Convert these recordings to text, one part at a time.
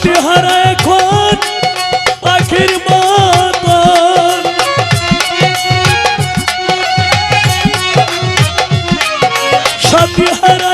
সাথী হারা এখন পাখির হারা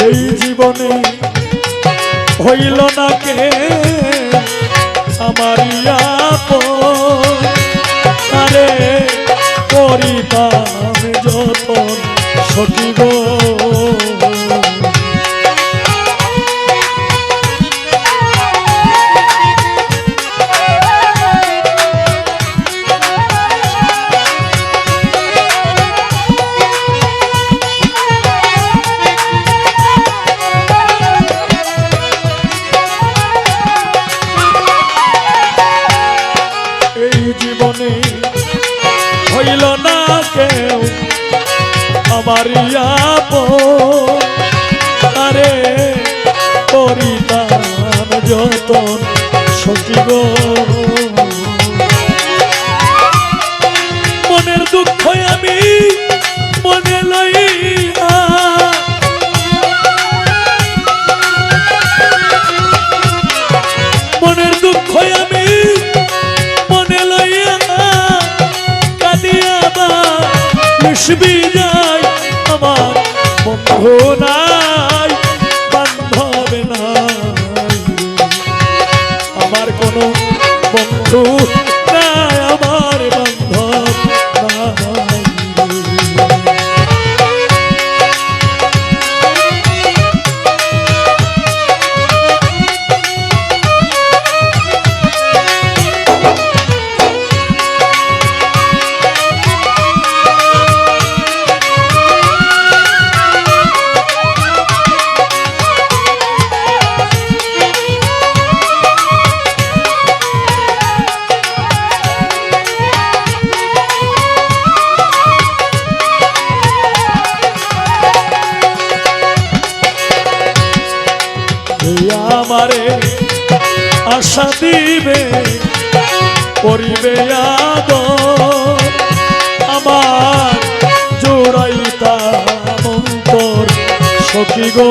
এই জীবনে হইল না কে? আমার আরে পরিবার যত সখী আমার আরে করিতাম যতন গো। মনের দুঃখ আমি মনে লইয়া। মনের দুঃখ আমি আমার বন্ধু নাই বান্ধব নাই। আমার কোনো বন্ধু আমারে আশা দিবে করিবে আদ আমার জোড়াইতা মন্তর সখী গো।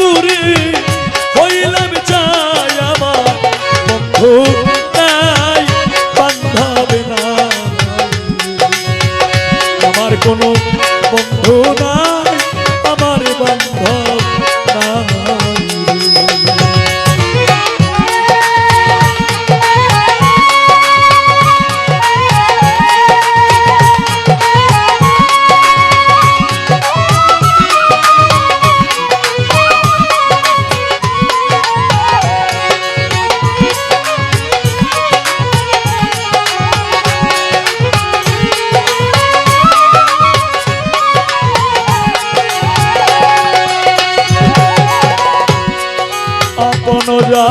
পুরে হইলাম চাই আমার বন্ধু তাই বান্ধবে না। আমার কোনো বন্ধু নাই। যা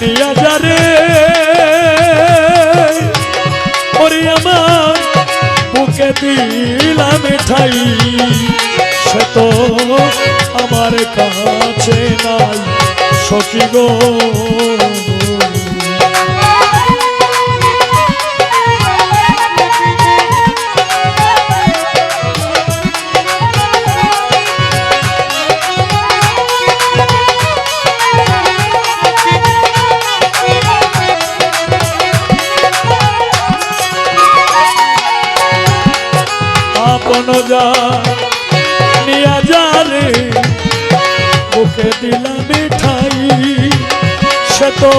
নিয়া যা রে। ওরে আমার বুকে দিলাম ঠাই সে তো আমার কাছে নাই। সখী গো। আপন যা নিয়া যা রে বুকে দিলাম মিঠাই সে তো